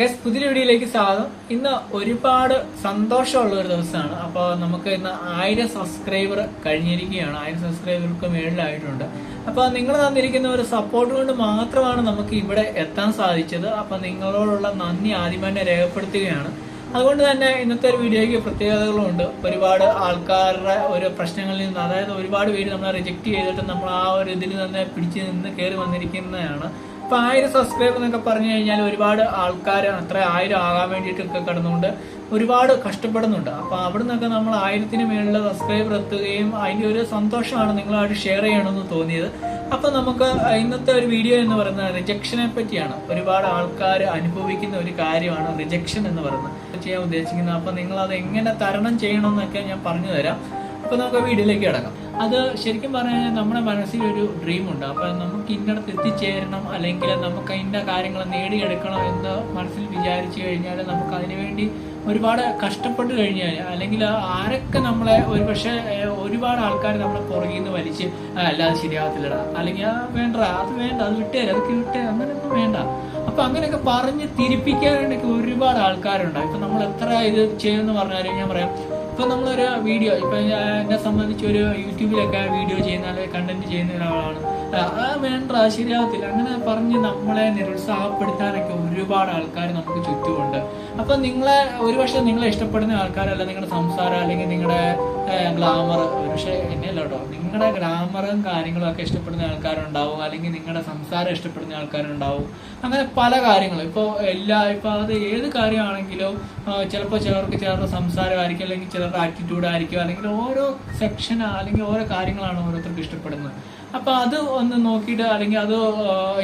Guess പുതിയ വീഡിയോയിലേക്ക് സ്വാഗതം. ഇന്ന് ഒരുപാട് സന്തോഷമുള്ള ഒരു ദിവസമാണ്. അപ്പോൾ നമുക്ക് ഇന്ന് ആയിരം സബ്സ്ക്രൈബർ കഴിഞ്ഞിരിക്കുകയാണ്. ആയിരം സബ്സ്ക്രൈബർക്ക് മേളിലായിട്ടുണ്ട്. അപ്പോൾ നിങ്ങൾ തന്നിരിക്കുന്ന ഒരു സപ്പോർട്ട് കൊണ്ട് മാത്രമാണ് നമുക്ക് ഇവിടെ എത്താൻ സാധിച്ചത്. അപ്പോൾ നിങ്ങളോടുള്ള നന്ദി ആദ്യം തന്നെ രേഖപ്പെടുത്തുകയാണ്. അതുകൊണ്ട് തന്നെ ഇന്നത്തെ ഒരു വീഡിയോയ്ക്ക് പ്രത്യേകതകളുണ്ട്. ഒരുപാട് ആൾക്കാരുടെ ഒരു പ്രശ്നങ്ങളിൽ നിന്ന് അതായത് ഒരുപാട് പേര് നമ്മളെ റിജക്റ്റ് ചെയ്തിട്ട് നമ്മൾ ആ ഒരു ഇതിൽ തന്നെ പിടിച്ചു നിന്ന് കയറി വന്നിരിക്കുന്നതാണ്. ഇപ്പൊ ആയിരം സബ്സ്ക്രൈബർ എന്നൊക്കെ പറഞ്ഞു കഴിഞ്ഞാൽ ഒരുപാട് ആൾക്കാർ അത്ര ആയിരം ആകാൻ വേണ്ടിയിട്ടൊക്കെ കിടന്നുകൊണ്ട് ഒരുപാട് കഷ്ടപ്പെടുന്നുണ്ട്. അപ്പൊ അവിടെ നിന്നൊക്കെ നമ്മൾ ആയിരത്തിന് മേളിൽ സബ്സ്ക്രൈബർ എത്തുകയും അതിന്റെ ഒരു സന്തോഷമാണ് നിങ്ങളായിട്ട് ഷെയർ ചെയ്യണമെന്ന് തോന്നിയത്. അപ്പൊ നമുക്ക് ഇന്നത്തെ ഒരു വീഡിയോ എന്ന് പറയുന്നത് റിജക്ഷനെ പറ്റിയാണ്. ഒരുപാട് ആൾക്കാർ അനുഭവിക്കുന്ന ഒരു കാര്യമാണ് റിജക്ഷൻ എന്ന് പറയുന്നത്. ചെയ്യാൻ ഉദ്ദേശിക്കുന്നത്. അപ്പൊ നിങ്ങൾ അത് എങ്ങനെ തരണം ചെയ്യണം എന്നൊക്കെ ഞാൻ പറഞ്ഞു തരാം. അപ്പൊ നമുക്ക് വീഡിയോയിലേക്ക് കിടക്കാം. അത് ശരിക്കും പറഞ്ഞാൽ നമ്മുടെ മനസ്സിൽ ഒരു ഡ്രീം ഉണ്ട്. അപ്പൊ നമുക്ക് ഇന്നടത്ത് എത്തിച്ചേരണം അല്ലെങ്കിൽ നമുക്ക് അതിന്റെ കാര്യങ്ങൾ നേടിയെടുക്കണം എന്ന് മനസ്സിൽ വിചാരിച്ചു കഴിഞ്ഞാൽ നമുക്ക് അതിനുവേണ്ടി ഒരുപാട് കഷ്ടപ്പെട്ട് കഴിഞ്ഞാൽ അല്ലെങ്കിൽ ആരൊക്കെ നമ്മളെ ഒരു പക്ഷേ ഒരുപാട് ആൾക്കാർ നമ്മളെ പുറകിൽ നിന്ന് വലിച്ച് അല്ലാതെ ശരിയാകത്തില്ല അല്ലെങ്കിൽ "ആ, വേണ്ട അത് വേണ്ട അത് വിട്ടേ അതൊക്കെ വിട്ടേ അങ്ങനെയൊന്നും വേണ്ട. അപ്പൊ അങ്ങനെയൊക്കെ പറഞ്ഞ് തിരിപ്പിക്കാൻ വേണ്ടിയൊക്കെ ഒരുപാട് ആൾക്കാരുണ്ടാവും ഇപ്പൊ നമ്മൾ എത്ര ഇത് ചെയ്യുമെന്ന് പറഞ്ഞാലും ഞാൻ പറയാം ഇപ്പൊ നമ്മളൊരു വീഡിയോ ഇപ്പം എന്നെ സംബന്ധിച്ച് ഒരു യൂട്യൂബിലൊക്കെ വീഡിയോ ചെയ്യുന്ന അല്ലെങ്കിൽ കണ്ടന്റ് ചെയ്യുന്ന ഒരാളാണ്. വേണ്ട ശരിയാവത്തില്ല. അങ്ങനെ പറഞ്ഞ് നമ്മളെ നിരുത്സാഹപ്പെടുത്താനൊക്കെ ഒരുപാട് ആൾക്കാർ നമുക്ക് ചുറ്റുമുണ്ട്. അപ്പൊ നിങ്ങളെ ഒരുപക്ഷെ നിങ്ങളെ ഇഷ്ടപ്പെടുന്ന ആൾക്കാരല്ല നിങ്ങളുടെ സംസാരം അല്ലെങ്കിൽ നിങ്ങളുടെ ഗ്ലാമർ. ഒരുപക്ഷെ എന്നെയല്ല കേട്ടോ. നിങ്ങളുടെ ഗ്ലാമറും കാര്യങ്ങളും ഒക്കെ ഇഷ്ടപ്പെടുന്ന ആൾക്കാരുണ്ടാവും. അല്ലെങ്കിൽ നിങ്ങളുടെ സംസാരം ഇഷ്ടപ്പെടുന്ന ആൾക്കാരുണ്ടാവും. അങ്ങനെ പല കാര്യങ്ങളും. ഇപ്പോൾ എല്ലാ ഇപ്പോൾ അത് ഏത് കാര്യമാണെങ്കിലും ചിലപ്പോൾ ചിലർക്ക് ചിലരുടെ സംസാരമായിരിക്കും അല്ലെങ്കിൽ ചിലരുടെ ആറ്റിറ്റ്യൂഡ് ആയിരിക്കും അല്ലെങ്കിൽ ഓരോ സെക്ഷൻ അല്ലെങ്കിൽ ഓരോ കാര്യങ്ങളാണ് ഓരോരുത്തർക്ക് ഇഷ്ടപ്പെടുന്നത്. അപ്പൊ അത് ഒന്ന് നോക്കിയിട്ട് അല്ലെങ്കിൽ അത്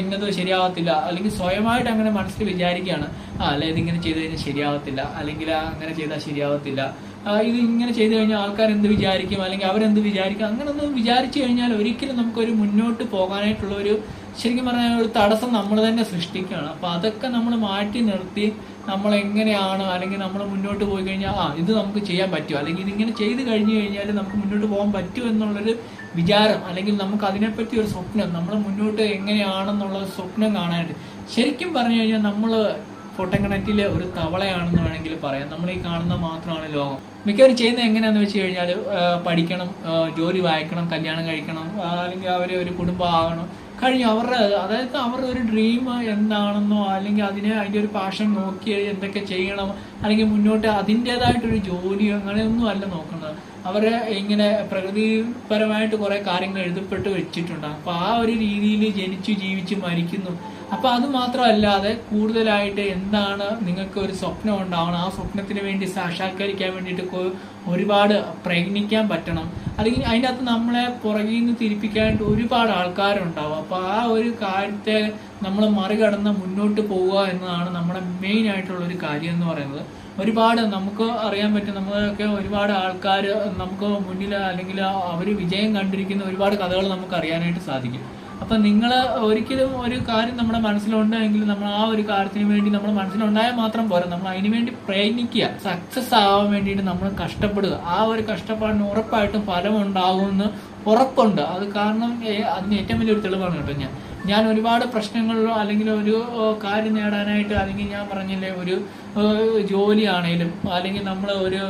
ഇന്നത് ശരിയാവത്തില്ല. അല്ലെങ്കിൽ സ്വയമായിട്ട് അങ്ങനെ മനസ്സിൽ വിചാരിക്കുകയാണ്. ആ അല്ലെ ഇതിങ്ങനെ ചെയ്ത് കഴിഞ്ഞാൽ ശരിയാവത്തില്ല. അല്ലെങ്കിൽ അങ്ങനെ ചെയ്താൽ ശരിയാവത്തില്ല. ഇത് ഇങ്ങനെ ചെയ്തു കഴിഞ്ഞാൽ ആൾക്കാർ എന്ത് വിചാരിക്കും? അല്ലെങ്കിൽ അവരെന്ത് വിചാരിക്കും? അങ്ങനെ ഒന്ന് വിചാരിച്ചു കഴിഞ്ഞാൽ ഒരിക്കലും നമുക്കൊരു മുന്നോട്ട് പോകാനായിട്ടുള്ള ഒരു ശരിക്കും പറഞ്ഞാൽ ഒരു തടസ്സം നമ്മൾ തന്നെ സൃഷ്ടിക്കുകയാണ്. അപ്പൊ അതൊക്കെ നമ്മൾ മാറ്റി നിർത്തി നമ്മൾ എങ്ങനെയാണ് അല്ലെങ്കിൽ നമ്മൾ മുന്നോട്ട് പോയി കഴിഞ്ഞാൽ ആ ഇത് നമുക്ക് ചെയ്യാൻ പറ്റുമോ? അല്ലെങ്കിൽ ഇതിങ്ങനെ ചെയ്ത് കഴിഞ്ഞു കഴിഞ്ഞാൽ നമുക്ക് മുന്നോട്ട് പോകാൻ പറ്റുമോ എന്നുള്ളൊരു വിചാരം അല്ലെങ്കിൽ നമുക്ക് അതിനെപ്പറ്റി ഒരു സ്വപ്നം നമ്മൾ മുന്നോട്ട് എങ്ങനെയാണെന്നുള്ള സ്വപ്നം കാണാനായിട്ട്. ശരിക്കും പറഞ്ഞു കഴിഞ്ഞാൽ നമ്മൾ പൊട്ടങ്കണറ്റിലെ ഒരു തവളയാണെന്ന് വേണമെങ്കിൽ പറയാം. നമ്മൾ ഈ കാണുന്ന മാത്രമാണ് ലോകം. മിക്കവരും ചെയ്യുന്നത് എങ്ങനെയാണെന്ന് വെച്ച് കഴിഞ്ഞാൽ പഠിക്കണം ജോലി വായിക്കണം കല്യാണം കഴിക്കണം അല്ലെങ്കിൽ അവർ ഒരു കുടുംബം ആകണം കഴിഞ്ഞു. അവരുടെ അതായത് അവരുടെ ഒരു ഡ്രീം എന്താണെന്നോ അല്ലെങ്കിൽ അതിനെ അതിന്റെ ഒരു പാഷൻ നോക്കി എന്തൊക്കെ ചെയ്യണം അല്ലെങ്കിൽ മുന്നോട്ട് അതിന്റെതായിട്ടൊരു ജോലിയോ അങ്ങനെയൊന്നും അല്ല നോക്കുന്നത്. അവരെ ഇങ്ങനെ പ്രകൃതിപരമായിട്ട് കുറെ കാര്യങ്ങൾ എഴുതപ്പെട്ട് വെച്ചിട്ടുണ്ട്. അപ്പൊ ആ ഒരു രീതിയിൽ ജനിച്ചു ജീവിച്ച് മരിക്കുന്നു. അപ്പൊ അത് മാത്രമല്ലാതെ കൂടുതലായിട്ട് എന്താണ് നിങ്ങൾക്ക് ഒരു സ്വപ്നം ഉണ്ടാവണം? ആ സ്വപ്നത്തിന് വേണ്ടി സാക്ഷാത്കരിക്കാൻ വേണ്ടിയിട്ട് ഒരുപാട് പ്രയത്നിക്കാൻ പറ്റണം. അല്ലെങ്കിൽ അതിന്റെ അകത്ത് നമ്മളെ പുറകിൽ നിന്ന് തിരിപ്പിക്കാനായിട്ട് ഒരുപാട് ആൾക്കാരുണ്ടാവും. അപ്പൊ ആ ഒരു കാര്യത്തെ നമ്മൾ മറികടന്ന് മുന്നോട്ട് പോവുക എന്നതാണ് നമ്മുടെ മെയിൻ ആയിട്ടുള്ള ഒരു കാര്യം എന്ന് പറയുന്നത്. ഒരുപാട് നമുക്ക് അറിയാൻ പറ്റും. നമ്മളൊക്കെ ഒരുപാട് ആൾക്കാർ നമുക്ക് മുന്നിൽ അല്ലെങ്കിൽ അവർ വിജയം കണ്ടിരിക്കുന്ന ഒരുപാട് കഥകൾ നമുക്ക് അറിയാനായിട്ട് സാധിക്കും. അപ്പൊ നിങ്ങൾ ഒരിക്കലും ഒരു കാര്യം നമ്മുടെ മനസ്സിലുണ്ടെങ്കിൽ നമ്മൾ ആ ഒരു കാര്യത്തിന് വേണ്ടി നമ്മുടെ മനസ്സിലുണ്ടായാൽ മാത്രം പോരാ. നമ്മൾ അതിന് വേണ്ടി പ്രയത്നിക്കുക. സക്സസ് ആവാൻ വേണ്ടിയിട്ട് നമ്മൾ കഷ്ടപ്പെടുക. ആ ഒരു കഷ്ടപ്പാടിന് ഉറപ്പായിട്ടും ഫലം ഉണ്ടാകുമെന്ന് ഉറപ്പുണ്ട്. അത് കാരണം അതിന് ഏറ്റവും വലിയൊരു തെളിവാണ് കേട്ടോ ഞാൻ. ഞാൻ ഒരുപാട് പ്രശ്നങ്ങളിലോ അല്ലെങ്കിൽ ഒരു കാര്യം നേടാനായിട്ട് അല്ലെങ്കിൽ ഞാൻ പറഞ്ഞില്ലേ ഒരു ജോലിയാണേലും അല്ലെങ്കിൽ നമ്മൾ ഒരു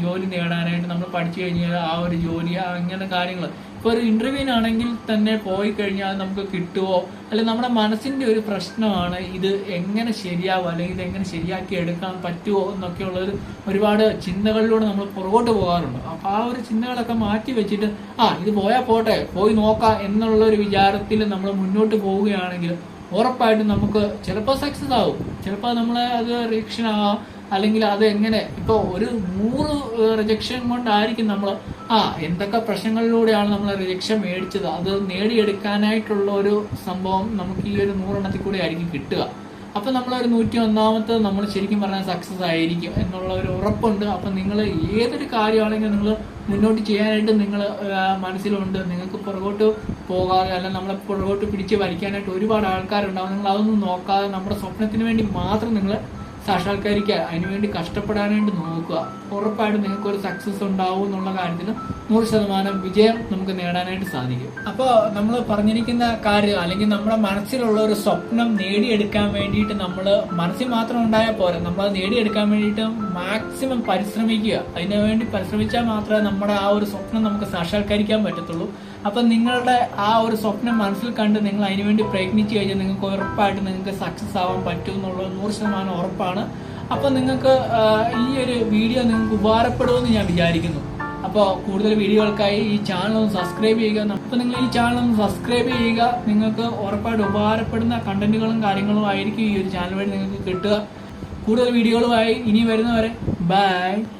ജോലി നേടാനായിട്ട് നമ്മൾ പഠിച്ചു കഴിഞ്ഞാൽ ആ ഒരു ജോലി അങ്ങനെ കാര്യങ്ങൾ ഇപ്പോൾ ഒരു ഇന്റർവ്യൂവിനാണെങ്കിൽ തന്നെ പോയി കഴിഞ്ഞാൽ നമുക്ക് കിട്ടുമോ അല്ലെങ്കിൽ നമ്മുടെ മനസ്സിന്റെ ഒരു പ്രശ്നമാണ് ഇത് എങ്ങനെ ശരിയാവും അല്ലെങ്കിൽ ഇത് എങ്ങനെ ശരിയാക്കി എടുക്കാൻ പറ്റുമോ എന്നൊക്കെയുള്ള ഒരു ഒരുപാട് ചിന്തകളിലൂടെ നമ്മൾ പുറകോട്ട് പോകാറുണ്ട്. അപ്പൊ ആ ഒരു ചിന്തകളൊക്കെ മാറ്റി വെച്ചിട്ട് ആ ഇത് പോയാൽ പോട്ടെ പോയി നോക്കാം എന്നുള്ള ഒരു വിചാരത്തിൽ നമ്മൾ മുന്നോട്ട് പോവുകയാണെങ്കിൽ ഉറപ്പായിട്ടും നമുക്ക് ചിലപ്പോൾ സക്സസ് ആവും. ചിലപ്പോൾ നമ്മളെ അത് ആവാം അല്ലെങ്കിൽ അത് എങ്ങനെ ഇപ്പോൾ ഒരു നൂറ് റിജക്ഷൻ കൊണ്ടായിരിക്കും നമ്മൾ ആ എന്തൊക്കെ പ്രശ്നങ്ങളിലൂടെയാണ് നമ്മൾ റിജക്ഷൻ മേടിച്ചത്? അത് നേടിയെടുക്കാനായിട്ടുള്ള ഒരു സംഭവം നമുക്ക് ഈ ഒരു നൂറെണ്ണത്തിൽ കൂടെ ആയിരിക്കും കിട്ടുക. അപ്പം നമ്മളൊരു നൂറ്റി ഒന്നാമത്തെ നമ്മൾ ശരിക്കും പറഞ്ഞാൽ സക്സസ് ആയിരിക്കും എന്നുള്ള ഒരു ഉറപ്പുണ്ട്. അപ്പം നിങ്ങൾ ഏതൊരു കാര്യമാണെങ്കിലും നിങ്ങൾ മുന്നോട്ട് ചെയ്യാനായിട്ട് നിങ്ങൾ മനസ്സിലുണ്ട്. നിങ്ങൾക്ക് പുറകോട്ട് പോകാതെ അല്ല നമ്മളെ പുറകോട്ട് പിടിച്ച് വലിക്കാനായിട്ട് ഒരുപാട് ആൾക്കാരുണ്ടാവും. നിങ്ങൾ അതൊന്നും നോക്കാതെ നമ്മുടെ സ്വപ്നത്തിന് വേണ്ടി മാത്രം നിങ്ങൾ സാക്ഷാത്കരിക്കുക. അതിനുവേണ്ടി കഷ്ടപ്പെടാനായിട്ട് നോക്കുക. ഉറപ്പായിട്ടും നിങ്ങൾക്ക് ഒരു സക്സസ് ഉണ്ടാവും എന്നുള്ള കാര്യത്തിൽ നൂറ് ശതമാനം വിജയം നമുക്ക് നേടാനായിട്ട് സാധിക്കും. അപ്പോൾ നമ്മൾ പറഞ്ഞിരിക്കുന്ന കാര്യം അല്ലെങ്കിൽ നമ്മുടെ മനസ്സിലുള്ള ഒരു സ്വപ്നം നേടിയെടുക്കാൻ വേണ്ടിയിട്ട് നമ്മൾ മനസ്സിൽ മാത്രം ഉണ്ടായാൽ പോരാ. നമ്മൾ അത് നേടിയെടുക്കാൻ വേണ്ടിയിട്ട് മാക്സിമം പരിശ്രമിക്കുക. അതിനു വേണ്ടി പരിശ്രമിച്ചാൽ മാത്രമേ നമ്മുടെ ആ ഒരു സ്വപ്നം നമുക്ക് സാക്ഷാത്കരിക്കാൻ പറ്റത്തുള്ളൂ. അപ്പം നിങ്ങളുടെ ആ ഒരു സ്വപ്നം മനസ്സിൽ കണ്ട് നിങ്ങൾ അതിനുവേണ്ടി പ്രയത്നിച്ചു കഴിഞ്ഞാൽ നിങ്ങൾക്ക് ഉറപ്പായിട്ട് നിങ്ങൾക്ക് സക്സസ് ആവാൻ പറ്റും എന്നുള്ളത് നൂറ് ശതമാനം ഉറപ്പാണ്. അപ്പം നിങ്ങൾക്ക് ഈ ഒരു വീഡിയോ നിങ്ങൾക്ക് ഉപകാരപ്പെടുമെന്ന് ഞാൻ വിചാരിക്കുന്നു. അപ്പോൾ കൂടുതൽ വീഡിയോകൾക്കായി ഈ ചാനൽ ഒന്ന് സബ്സ്ക്രൈബ് ചെയ്യുക. അപ്പോൾ നിങ്ങൾ ഈ ചാനൽ ഒന്ന് സബ്സ്ക്രൈബ് ചെയ്യുക. നിങ്ങൾക്ക് ഉറപ്പായിട്ട് ഉപകാരപ്പെടുന്ന കണ്ടന്റുകളും കാര്യങ്ങളും ആയിരിക്കും ഈ ഒരു ചാനൽ വഴി നിങ്ങൾക്ക് കിട്ടുക. കൂടുതൽ വീഡിയോകളുമായി ഇനി വരുന്നവരെ ബൈ